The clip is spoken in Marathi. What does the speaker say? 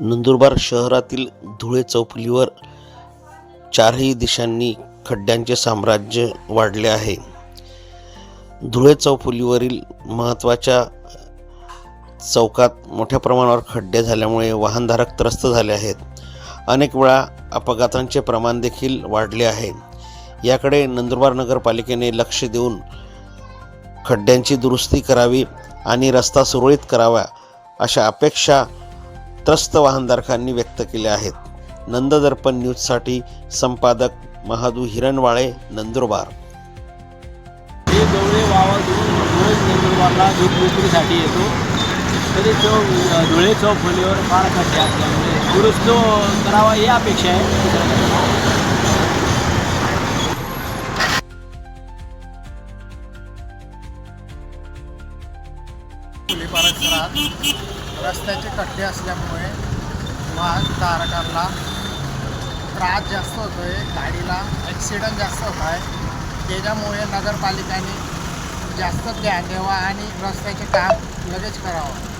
नंदुरबार शहरातील धुळे चौफुलीवर चारही दिशांनी खड्ड्यांचे साम्राज्य वाढले आहे. धुळे चौफुलीवरील महत्त्वाच्या चौकात मोठ्या प्रमाणावर खड्डे झाल्यामुळे वाहनधारक त्रस्त झाले आहेत. अनेक वेळा अपघातांचे प्रमाण देखील वाढले आहे. याकडे नंदुरबार नगरपालिकेने लक्ष देऊन खड्ड्यांची दुरुस्ती करावी आणि रस्ता सुरळीत करावा अशा अपेक्षा त्रस्त वाहनधारकांनी व्यक्त केल्या आहेत. नंददर्पण न्यूजसाठी संपादक महादू हिरणवाळे नंदुरबार. हे रोज नंदुरबारला विक्रीसाठी येतो. तरी तो धुळे चौफुलीवर फार खड्डे असल्यामुळे दुरुस्त करावा ही अपेक्षा आहे. रस्त्याचे खड्डे असल्यामुळे वाहनधारकांना त्रास जास्त होतो आहे गाडीला ॲक्सिडंट जास्त होत आहे त्याच्यामुळे नगरपालिकाने जास्त ध्यान द्यावा आणि रस्त्याचे काम लगेच करावं.